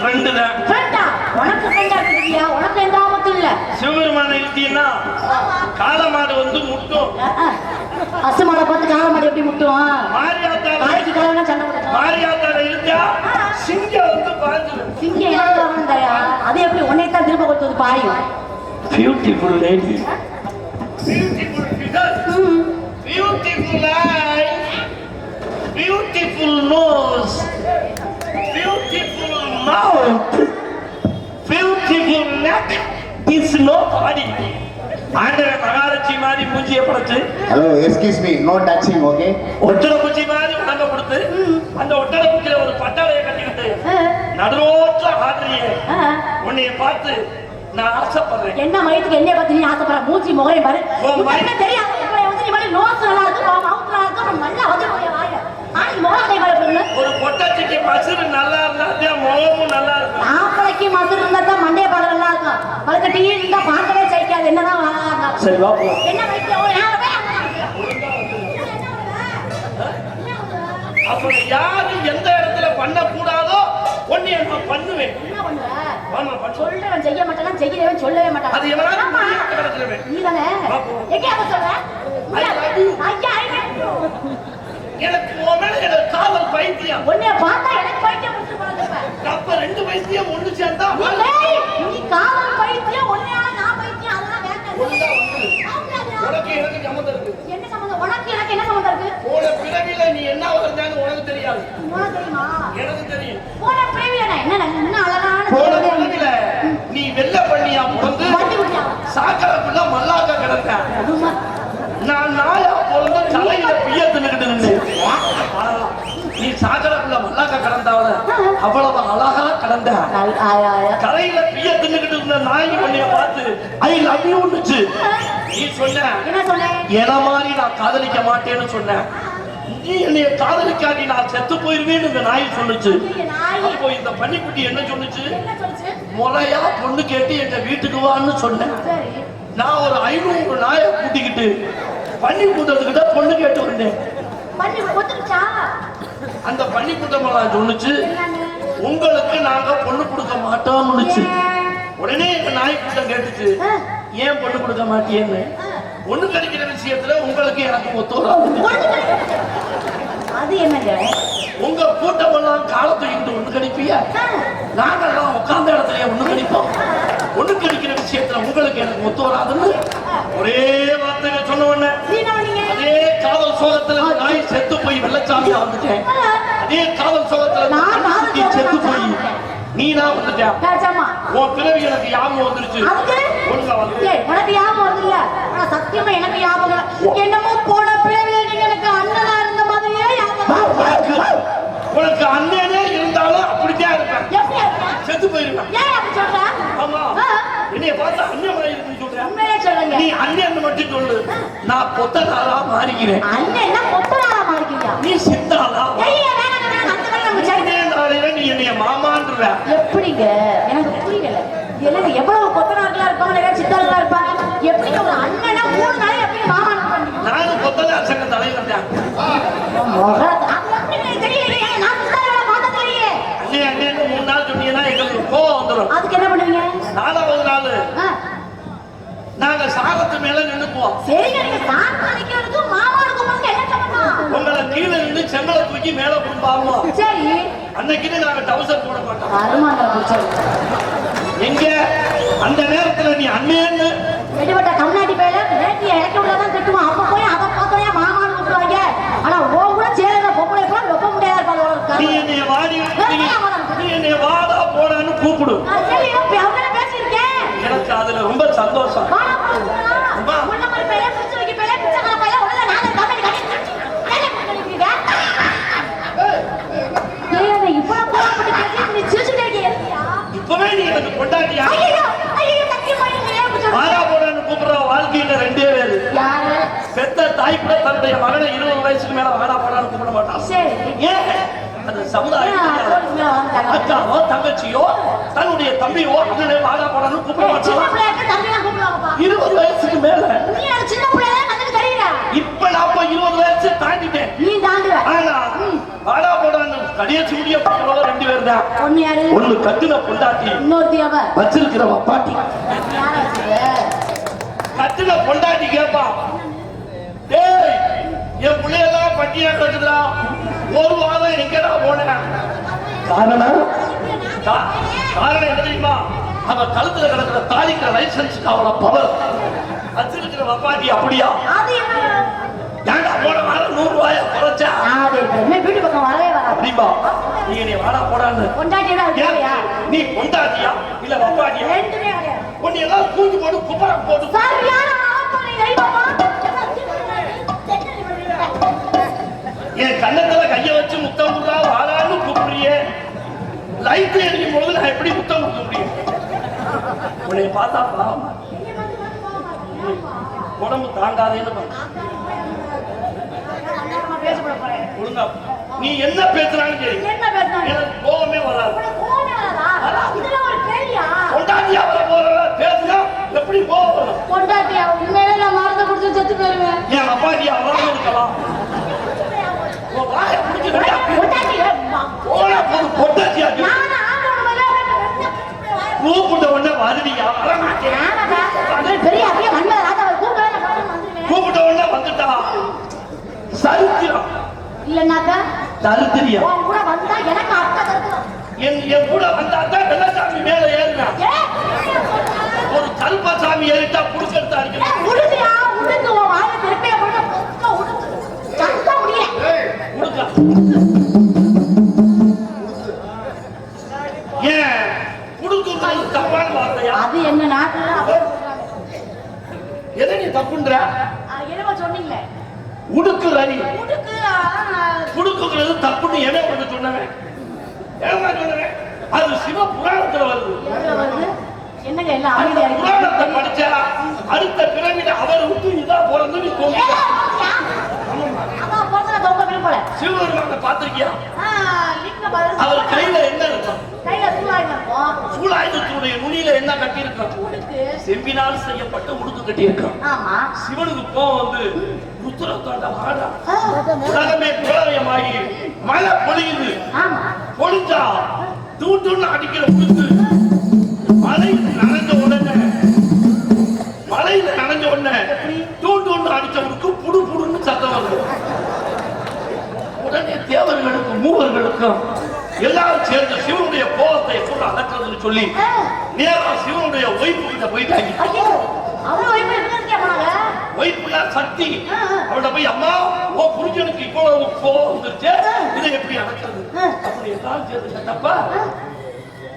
Friend தான் ஃப்ரெண்டா உனக்கு ஃப்ரெண்டா இருக்குதுயா உனக்கு எந்த ஆபத்தும் இல்ல. சிவபெருமான இழுத்தீங்கன்னா காளமாடு வந்து முட்டும். அசுமாட பார்த்து கால மாடி எப்படி முட்டுவான்? மாரியாத்தால நாளைக்கு கிழமை சண்டை போட்டு மாரியாத்தால இழுத்தா சிங்கம் வந்து பாஞ்சிடும் சிங்க எனக்கு வந்தாயா அது எப்படி உன்னை தான் திரும்ப கொடுத்தது பாயும்? Beautiful lady beautiful figure beautiful eyes beautiful nose beautiful neck is no body ஆண்டர Mahalakshmi மாதிரி மூஞ்சியை படைச்சு hello excuse me no touching okay ஒட்டட குச்சி மாதிரி உடம்ப கொடுத்து அந்த ஒட்டட குச்சியில ஒரு பட்டாளைய கட்டிக்கிட்டு நடுரோட்ல ஆடுறியே உன்னைய பார்த்து நான் ஆசைப்படுறேன். என்ன மயத்துக்கு என்ன பத்தி நீ ஆசைப்படுற? மூச்சி முகையும் பாரு. தெரியாது? உங்களை வந்து நீ மாதிரி நோஸ் நல்லா இருக்கு மவுத் நல்லா இருக்கு அப்புறம் மண்ணா வந்து வாயில ஆனா போடணும் ஒரு பொட்டாச்சிக்கு மசுறு நல்லா இருந்தா முகமும் நல்லா இருக்கும் நாப்பளைக்கு மதுர் இருந்தா தான் மண்டைய பாடம் நல்லா இருக்கும் பழுக்க டீ இருந்தா பார்க்கவே சைக்காது. என்னதான் வா- வா- சரி வா. என்ன அப்புறம் யாரு எந்த இடத்துல பண்ணக்கூடாதோ உன்னைய நான் பண்ணுவேன். சொல்றவன் செய்ய மாட்டான்? செய்யறவன் சொல்லவே மாட்டான்? அது எவனாவது. நீ தானே. எங்க சொல்ற? ஐயா எனக்கு உன் மேல எனக்கு காதல் பைத்தியம். உன்னைய பார்த்தா எனக்கு பைத்தியம் முடிச்சு போறதுப்ப அப்ப ரெண்டு பைத்தியம் ஒண்ணு சேர்ந்தா நீ காதல் பைத்தியம் உன்னையால நான் பைத்தியம் அதெல்லாம் வேண்டாம். உனக்கு எனக்கு சம்மந்தம் இருக்கு. என்ன சம்பந்தம் உனக்கு எனக்கு என்ன சம்பந்தம் இருக்கு? போன பிறவில நீ என்ன வந்தான்னு உனக்கு தெரியாது. உனக்கு தெரியுமா? எனக்கு தெரியும். போன பிரேமியா என்ன என்ன அழகான போன. பிறவில? நீ வெள்ள பண்ணியா பிறந்து சாக்கடைக்குள்ள மல்லாக்க கிடக்க நான் நாயா பிறந்து தலையில பிய தின்னுக்கிட்டு நின்னேன். நீ சாக்கடைக்குள்ள மல்லாக்க கிடந்தாவல அவ்வளவு அழகா கிடந்த. கரையில பிய தின்னுக்கிட்டு இருந்த நாய் உன்னைய பார்த்து ஐ லவ் யூன்னுச்சு நீ சொன்ன என்ன மாதிரி நான் காதலிக்க மாட்டேன்னு சொன்னேன் நீ என்னைய காதலிக்காட்டி நான் செத்து போயிருவேன்னு இந்த நாய் சொல்லுச்சு. அப்போ இந்த பன்னிக்குட்டி என்ன சொல்லுச்சு முறையா பொண்ணு கேட்டு எங்க வீட்டுக்கு வான்னு சொன்னேன் நான் ஒரு ஐநூறு நாயை கூட்டிக்கிட்டு பன்னி கூட்டத்துக்கிட்ட பொண்ணு கேட்டு வந்தேன். அந்த கூட்டம் சொன்னுச்சு உங்களுக்கு நாங்க பொண்ணு கொடுக்க மாட்டோம்னுச்சு? உடனே எங்க நாய் கூட்டம் கேட்டுச்சு ஏன் பொண்ணு கொடுக்க மாட்டியேன்னு ஆ. பொண்ணு கிடைக்கிற விஷயத்துல உங்களுக்கு எனக்கு ஒத்து வராது ஒண்ணு கிடையாது. அது என்னங்க உங்க கூட்டம் எல்லாம் காலை தூக்கிட்டு ஒண்ணு கணிப்பியா ஆ, நாங்கெல்லாம் உட்கார்ந்த இடத்துலயே ஒண்ணு கணிப்போம் ஒண்ணு கணிக்கிற விஷயத்துல உங்களுக்கு எனக்கு ஒத்து வராதுன்னு ஒரே வார்த்தையை சொன்ன உடனே அதே காதல் சோகத்துல நாய் செத்து போய் வெள்ளச்சாமியா வந்துட்டேன். அதே காதல் சோகத்துல நான் செத்து போய் நீ நான் வந்துட்டேன் உன் பிறவி எனக்கு ஞாபகம் வந்துருச்சு. உனக்கு ஞாபகம் வருது இல்ல ஆனா சத்தியமா எனக்கு ஞாபகம் இல்ல. என்னமோ போன நீங்க எனக்கு அண்ணனா இருந்த மாதிரியே ஞாபகம் உனக்கு. அண்ணனே இருந்தாலும் அப்படித்தான் இருப்பேன்? செத்து போயிருவேன். ஏன் அப்படி சொல்ற? என்னைய பார்த்து அண்ணன் மாதிரி இருக்குன்னு சொல்றேன். உண்மையிலே சொல்லுங்க. நீ அண்ணன் மட்டும் சொல்லு. நான் கொத்தனாரா மாறிக்கிறேன். அண்ணன் என்ன பொட்டலாரா மாறிக்கிறியா நீ நாளையில நீ என்னைய மாமான்ற எப்படிங்க? எனக்கு புரியல. எனக்கு எவ்வளவு கொத்தனார்களா இருப்பாங்க நிறைய சித்தார்களா இருப்பாங்க? எப்படி ஒரு அண்ணனா மூணு நாள் எப்படி மாமா பண்ணீங்க நானும் கொத்தனார் சங்க தலைவர் தான் அது எப்படி எனக்கு தெரியலையே நான் சித்தார்களா பார்த்ததில்லையே அண்ணே அண்ணேன்னு மூணு நாள் சொன்னீங்கன்னா எங்களுக்கு கோவம் வந்துடும் அதுக்கு என்ன பண்ணுவீங்க நாலாவது நாள் ஆ, நாங்க சாகத்து மேல நின்னுக்குவோம் சரிங்க நீங்க சாக்கு நிக்கிறதுக்கும் மாமாவுக்கும் வந்து என்ன சம்பந்தம் உங்களை கீழே நின்று செங்கலை தூக்கி மேல குடும்பாவோம் சரி. அன்னைக்குன்னு நாங்க டவுசர் போட மாட்டோம். எங்க? அந்த நேரத்துல நீ அண்ணேன்னு. வெடிபட்ட கம்நாட்டி பேர வேட்டியை இறக்கி விடதான் திட்டுவான். அப்ப போய் அதை பார்த்தோம் மாமான்னு கூப்பிடுவாங்க. ஆனா ஓ கூட சேருங்க பொம்பளை கூட ரொம்ப முடியாத நீ என்னைய வாடி நீ- நீ என்னைய வாடா போடான்னு கூப்பிடு. சரி பேசியிருக்கேன். எனக்கு அதுல ரொம்ப சந்தோஷம் வாடா, போடா. அம்மா. உன்ன மாதிரி பையன், பிடிச்சு வைக்க பையன், பிச்சைக்கார பையன், உடனே நானே கம்பெனி கட்டி வேலை பண்ணிருக்கீங்க. ஏய், அதை இவ்வளவு கோவப்பட்டு பேசிட்டு நீ சிரிச்சுட்டே இருக்கியே, எதுக்குயா? இப்பவே நீ எனக்கு கொண்டாட்டியா ஐயையோ, ஐயையோ, சத்தியம் பண்ணிட்டு ஏன் இப்படி சொல்ற? வாடா போடான்னு கூப்பிடுற வாழ்க்கையில ரெண்டே பேரு யாரு? பெத்த தாய் கூட தன்னுடைய மகனை இருபது வயசுக்கு மேல வாடா போடான்னு கூப்பிட மாட்டான். ஏன்? அது சமுதாயம்? அக்காவோ தங்கச்சியோ தன்னுடைய தம்பியோ அண்ணனே வாடா போடான்னு கூப்பிட மாட்டான். இருபது வயசுக்கு மேல. இப்ப நான் இருபது வயசு தாண்டிட்டேன். நீ தாண்டுவ. ஆனா வாடா போடான்னு கடைசி முடிய பிடிக்கிறவங்க ரெண்டு பேர் தான். ஒண்ணு கட்டுன பொண்டாட்டி. இன்னொருத்தி அவ. வச்சிருக்கிற பாட்டி கட்டுன பொண்டாட்டி கேப்பா. டேய் என் பிள்ளையெல்லாம் பட்டியா கட்டுதா ஒரு வாரம் எங்கடா போனேன் காரணம்? கா- காரணம் என்ன தெரியுமா? அவ கழுத்துல கிடக்கிற தாலிக்கிற லைசன்ஸுக்கு அவள பவர் வச்சிருக்கிற வப்பாட்டி அப்படியா? ஏன்டா போன வாரம் நூறு ரூபாய குறைச்சா? வீட்டு பக்கம் வரவே வராது. அப்படிமா நீ நீ வாடா போடான்னு. இருக்கியா? நீ பொண்டாட்டியா இல்ல வப்பாட்டியா? உன்னை எல்லாம் தூக்கி போட்டு குப்பரம் போட்டு சரியான என் கண்ணத்துல கைய வச்சு முத்தம் கொடுத்தா வாழான்னு கூப்பிடுறியே. லைட் எரியும் போது நான் எப்படி முத்தம் கொடுக்க முடியும்? உன்னை பார்த்தா பாவமா? உடம்பு தாண்டாதேன்னு போறேன். ஒழுங்கா நீ என்ன பேசுறான்னு சரி என்ன பேசுறாங்க எனக்கு கோவமே வராது உனக்கு கோவமே வராதா? இதெல்லாம் ஒரு கேள்வியா? கொண்டாட்டியா வர போற பேசுனா எப்படி கோவம் வரும் பொண்டாட்டியா? உண்மையிலே நான் மருந்து குடிச்சு செத்து போயிருவேன். என் அப்பாட்டியா வராம இருக்கலாம் உன் வாயை பிடிச்சு நல்லா பொண்டாட்டி, ஏ, மா- போன போது பொட்டாச்சியா நானு ஆண்டவன் மேல வெண்ண- கூப்பிட்ட உடனே வருவியா வர மாட்டேன் ஆமாடா. இவர் பெரிய அப்படியே மண்ணில் ராஜாவை கூப்பிடவே நான் பாட்டுக்கு வந்துருவேன். கூப்பிட்ட உடனே வந்துட்டா சரித்திரம் இல்லைன்னாக்கா, தருத்திரியம் கூட வந்தா எனக்கு அர்த்தம். என் என் கூட வந்தாதான் அந்த? புராணத்தை படிச்சா அடுத்த பிறவில அவர் விட்டு இதா பிறந்து நீ விரும்பல. சிவபெருமான பாத்திருக்கியா பதில் அவர் கையில என்ன இருக்கும்? நுனியில என்ன கட்டி உடுக்கு. செம்பினால் செய்யப்பட்ட உடுக்கு கட்டி இருக்கும் ஆமா. சிவனுக்கு கோவம் வந்து ருத்ரத்தாண்ட ஆடா ஆ, உலகமே பிரளயமாகி மழை பொழியுது. பொழிஞ்சா தூண்டுன்னு அடிக்கிற உடுக்கு. உடனே தேவர்களுக்கும் மூவர்களுக்கும் எல்லாரும் சேர்ந்து சிவனுடைய கோபத்தை எப்படி அடக்கிறதுன்னு சொல்லி ஆ, நேரா சிவனுடைய ஒய்ஃபு கிட்ட போயிட்டாங்க. ஐயோ, அவரும் ஒய்ஃபு இருக்கணும்னு கேட்பாங்க. ஒய்ஃபுல சக்தி. அவள்கிட்ட போய் அம்மா ஓ புரிஞ்சனுக்கு இவ்வளவு கோபம் வந்துருச்சு. இதை எப்படி அடக்கிறது. அப்படி எல்லாரும் சேர்ந்து கேட்டப்ப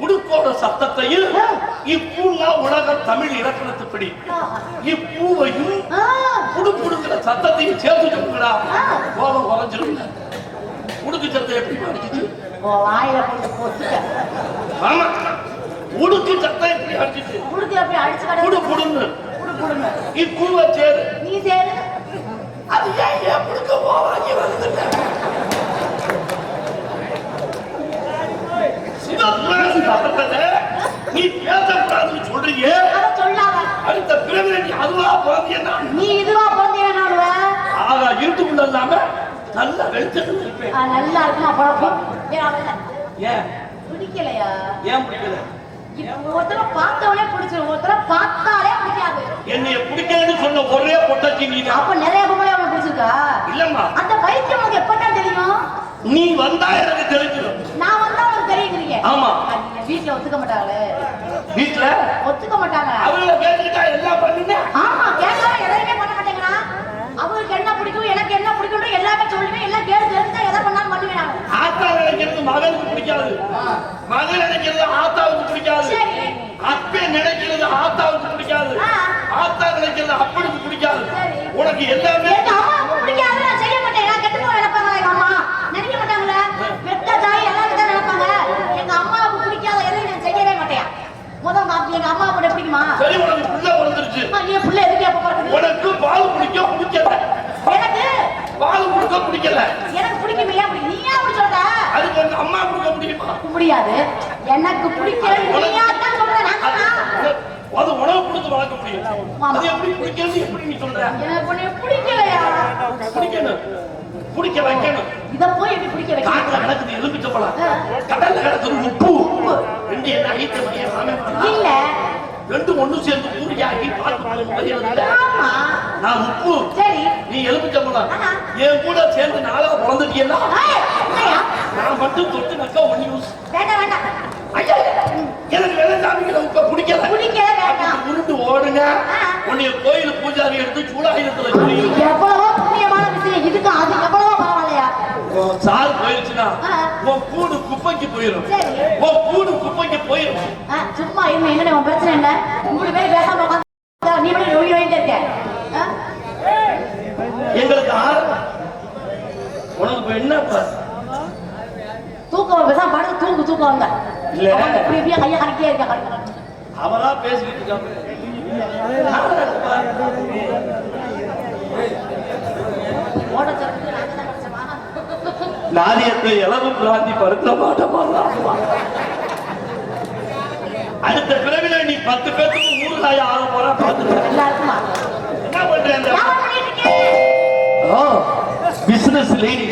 உடுக்கோட சத்தத்தையும் இப்பூலா உலக தமிழ் இலக்கணத்துப்படி இப்பூவையும் ஆ, புடு புடுங்கிற சத்தத்தையும் சேர்த்து சொல்லுங்கடா. ஆ. கோபம் குறைஞ்சிருங்க உடுக்கு சத்தம் எப்படி உன் வாயில போட்டு. ஆமா உடுக்கு சத்தம் எப்படி அடிச்சிச்சு உடுக்கு அப்படி அடிச்சு கடை புடு புடுன்னு புடு புடுங்க. இப்பூவை சேரு. நீ சேரு. அது ஏன் ஏன் புடுக்க போவாங்க வந்துட்ட? நீ பேசக்கூடாதுன்னு சொல்றீங்க அடுத்த பிறகு நீ அதுவா பிறந்தீங்கன்னா நீ இதுவா ஆகா இருட்டுக்குள்ள இல்லாம நல்ல வெளிச்சத்துல இருப்பேன் நல்லா ஏன் அவள ஏன்? பிடிக்கலையா? ஏன் பிடிக்கல? ஒருத்தர பார்த்தவனே பிடிச்சிரும். ஒருத்தர பார்த்தாலே பிடிக்காது. என்னைய பிடிக்கலன்னு சொன்ன ஒரே பொட்டச்சி நீ அப்ப நிறைய பொம்பளை அவனுக்கு பிடிச்சிருக்கா? இல்லம்மா. அந்த வைத்தியம் உனக்கு எப்பதான் தெரியும்? நீ வந்தா எனக்கு தெரிஞ்சிடும். நான் வந்தா உனக்கு தெரியுங்கிறீங்க. ஆமா. வீட்டுல ஒத்துக்க மாட்டாங்களே வீட்டுல ஒத்துக்க மாட்டாங்க அவங்கள கேட்டுக்கிட்டா எல்லாம் பண்ணுங்க. ஆமா கேட்காம எதையுமே பண்ண மாட்டேங்கிறா. அவருக்கு என்ன பிடிக்கும் எனக்கு என்ன பிடிக்கும் எல்லாமே சொல்லுவேன். எல்லாம் கேட்டு தெரிஞ்சா எதை பண்ணாலும் பண்ணுவேன் நான். ஆத்தா நினைக்கிறது மகனுக்கு பிடிக்காது. மகன் நினைக்கிறது ஆத்தாவுக்கு பிடிக்காது. சரி. அப்பே நினைக்கிறது ஆத்தாவுக்கு பிடிக்காது. ஆத்தா நினைக்கிறது அப்பனுக்கு பிடிக்காது. சரி. உனக்கு எல்லாமே எங்க அம்மா? நினைக்க மாட்டாங்களே பெத்த தாய் எல்லாரும் தான் நினைப்பாங்க. எங்க அம்மாவுக்கு பிடிக்காத எதையும் நான் செய்யவே மாட்டேன். முதல் மாப்பி எங்க அம்மா கூட பிடிக்குமா? சரி உனக்கு புள்ள பிறந்துருச்சு. அம்மா, நீ புள்ள எதுக்கு உனக்கு பால் குடிக்க பிடிக்கல எனக்கு பால் கொடுக்க பிடிக்கல. எனக்கு பிடிக்கும்? நீ ஏன் அப்படி சொல்ற? அதுக்கு உங்க அம்மா கொடுக்க முடியுமா முடியாது. எனக்கு பிடிக்கல நீயா தான் சொல்ற அது உணவு கொடுத்து வளர்க்க முடியும். அது எப்படி பிடிக்கிறது எப்படி நீ சொல்ற? எனக்கு உன்னை பிடிக்கலையா? பிடிக்கணும். பிடிக்க வைக்கணும். இத போய் எப்படி பிடிக்க காட்டுல வைக்க கிடக்குது எலும்பு எலுமிச்சம்பழம் கடல்ல கிடக்குது உப்பு ரெண்டு என்ன ஐட்டம் எல்லாமே பண்ணலாம். இல்ல ரெண்டு ஒண்ணு சேர்ந்து பூரியாகி நான் உப்பு. நீ எலுமிச்சம்பழம் ஆஹா. என் கூட சேர்ந்து நாளா பிறந்துட்டீங்களா? நான் மட்டும் தொட்டு நக்கா ஒன் யூஸ் எனக்கு வெள்ளச்சாமிகளை உப்ப பிடிக்கல. உருண்டு ஓடுங்க. உன்னைய கோயில் பூஜாரி எடுத்து சூடாயுதத்துல எவ்வளவோ புண்ணியமான விஷயம். இதுக்கு அது எவ்வளவோ பரவாயில்லையா? சார் போயிருச்சுன்னா ஆ. உன் கூடு குப்பைக்கு போயிடும். உன் கூடு குப்பைக்கு போயிடும். என்ன உன் பிரச்சனை என்ன மூணு பேர் பேசாம உட்காந்து நீ மட்டும் நோய் நோயிட்டே இருக்க? எங்களுக்கு ஆறு உனக்கு என்ன? தூக்கம் பேசாம படுத்து தூங்கு தூக்கம் வந்த இல்ல. இப்படி இப்படியே கையை கணக்கிட்டே இருக்க கணக்கு அவரா பேசிக்கிட்டு இருக்காங்க? நாதியத்தை இளவு பிராந்தி படுத்த மாட்டோமா அடுத்த பிறவில நீ பத்து பேருக்கு ஊறுகாய ஆக போற பாத்துக்க என்ன பண்ற? பிசினஸ் லேடி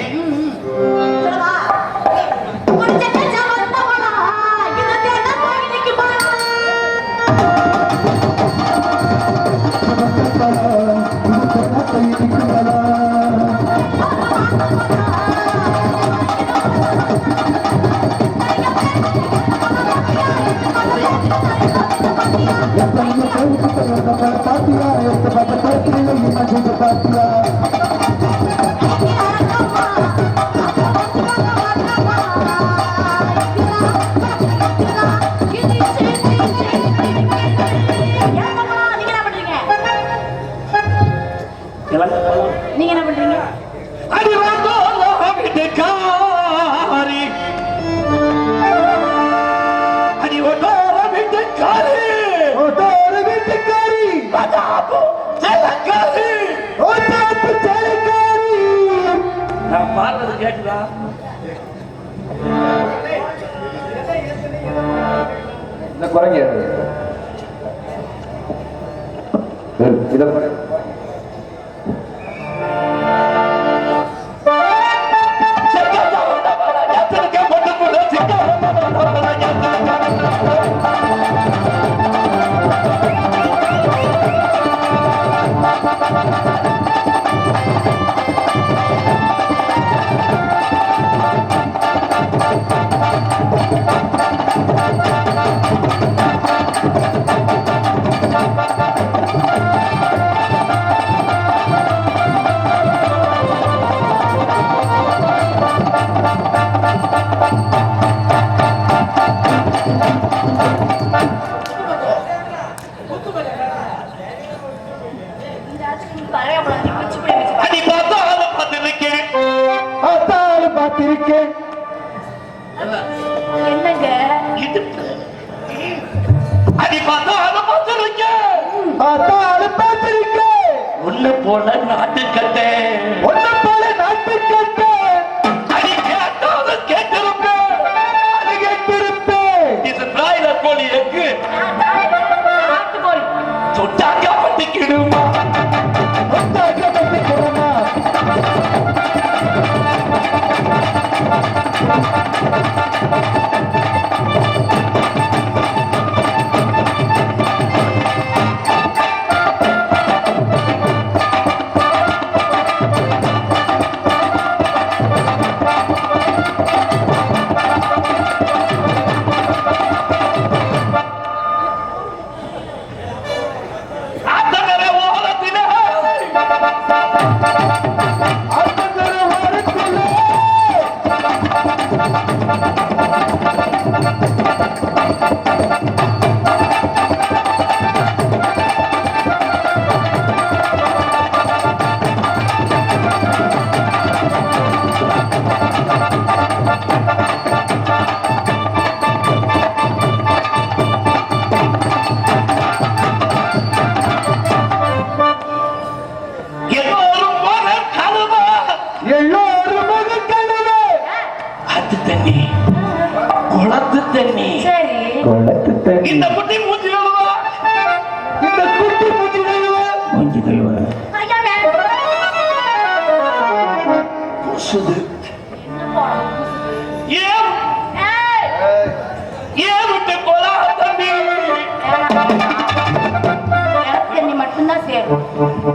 குறைங்க இதை பார்த்திருக்கேன் என்னங்க? இடுப்பு அடி பார்த்தால பார்த்திருக்கேன் பார்த்தாலும் பார்த்திருக்கேன் ஒண்ணு போல நாட்டுக்கட்டே. ஒன்ன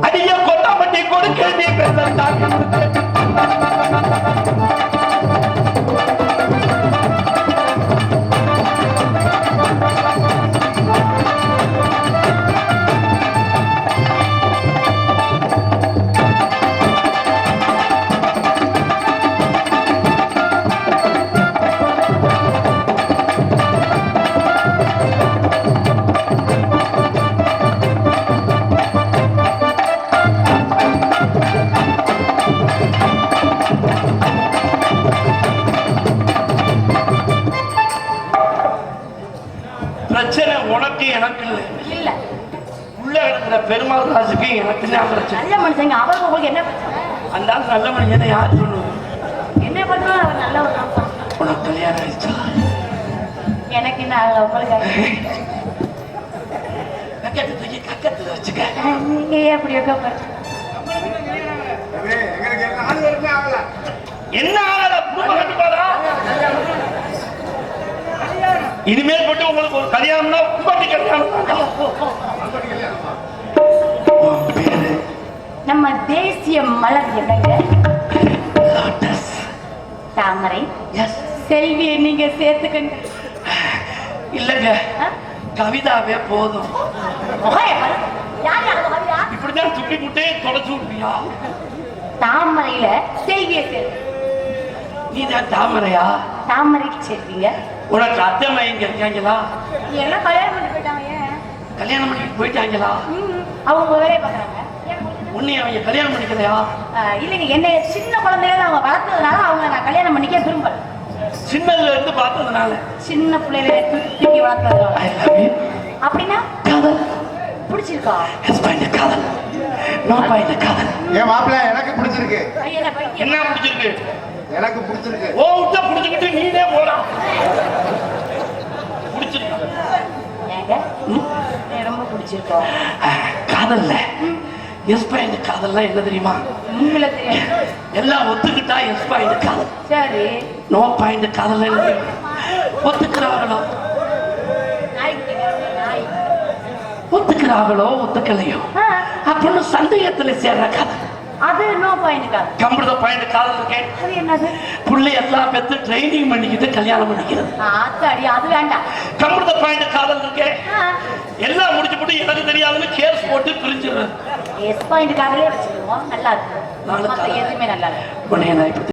அடிய கொட்டாமட்டி கொடுக்க நீ பெற்ற தாக்கி கொடுக்க பெருமாள் ராஜுக்கு எனக்கு தான் பிரச்சனை நல்ல மனுஷங்க. அவருக்கு உங்களுக்கு என்ன அந்த ஆள் நல்ல மனிதனை யார் சொல்லுவது? என்ன பண்ணா அவர் தான். உனக்கு கல்யாணம் ஆயிடுச்சா? எனக்கு என்ன உங்களுக்கு கக்கத்து தூக்கி கக்கத்துல வச்சுக்க. நீங்க ஏன் அப்படி வைக்க பாருங்க என்ன ஆகல? குடும்ப கட்டுப்பாடா இனிமேல் போட்டு உங்களுக்கு ஒரு கல்யாணம்னா கும்பட்டி கல்யாணம் நம்ம தேசிய மலர் என்னங்க தாமரை. செல்வியை நீங்க சேர்த்துக்கங்க. இல்லைங்க? கவிதாவே போதும்? இப்படிதான் துப்பி முட்டே தொடச்சு விடுவியா? தாமரையில செல்வியை சேர்த்து. நீதான் தாமரையா? தாமரைக்கு சேர்த்தீங்க உனக்கு அத்தை மையங்க இருக்காங்களா? எல்லாம் கல்யாணம் பண்ணி போயிட்டாங்க கல்யாணம் பண்ணி போயிட்டாங்களா? அவங்க வேலையை பார்க்குறாங்க. உன்னை அவங்க கல்யாணம் பண்ணிக்கலையா? இல்லைங்க என்ன சின்ன குழந்தையில அவங்க வளர்த்ததுனால அவங்க நான் கல்யாணம் பண்ணிக்க விரும்பல. சின்னதுல இருந்து பார்த்ததுனால. சின்ன பிள்ளையில தூக்கி வளர்த்ததுனால. அப்படின்னா? காதல். பிடிச்சிருக்கா? எஸ் பாயிண்ட் காதல் நோ பாயிண்ட் காதல் ஏன் மாப்பிள்ள எனக்கு பிடிச்சிருக்கு. பையனை பையன். என்ன பிடிச்சிருக்கு? எனக்கு பிடிச்சிருக்கு. ஓ விட்ட பிடிச்சிக்கிட்டு நீனே போடா பிடிச்சிருக்கு. ரொம்ப பிடிச்சிருக்கோம் காதல்ல. எஸ் பாயிண்ட் காதல்லாம் என்ன தெரியுமா? உங்களை எல்லாம் ஒத்துக்கிட்டா எஸ் பாயிண்ட் காதல். சரி. நோ பாயிண்ட் காதல் என்ன ஒத்துக்கிறார்களோ? ஒத்துக்கிறார்களோ ஒத்துக்கலையோ? அப்படின்னு சந்தேகத்துல சேர்ற காதல். அது நோ பாயிண்ட் பாயிண்ட் காதல் இருக்கேன் அது என்னது? புள்ளை எல்லாம் பெற்று ட்ரைனிங் பண்ணிக்கிட்டு கல்யாணம் பண்ணிக்கிறது. ஆத்தாடி அது வேண்டாம். கம்ப்யூட்டர் பாயிண்ட் காதல் இருக்கேன் எல்லாம் முடிச்சு போட்டு எனக்கு தெரியாதுன்னு கேஸ் போட்டு பிரிஞ்சிடுறது எஸ் பாயிண்ட் காதலே வச்சுக்குவோம் நல்லா இருக்கு நாலு மத்த காதல். எதுவுமே நல்லா இருக்கு உன்னை நான் இப்ப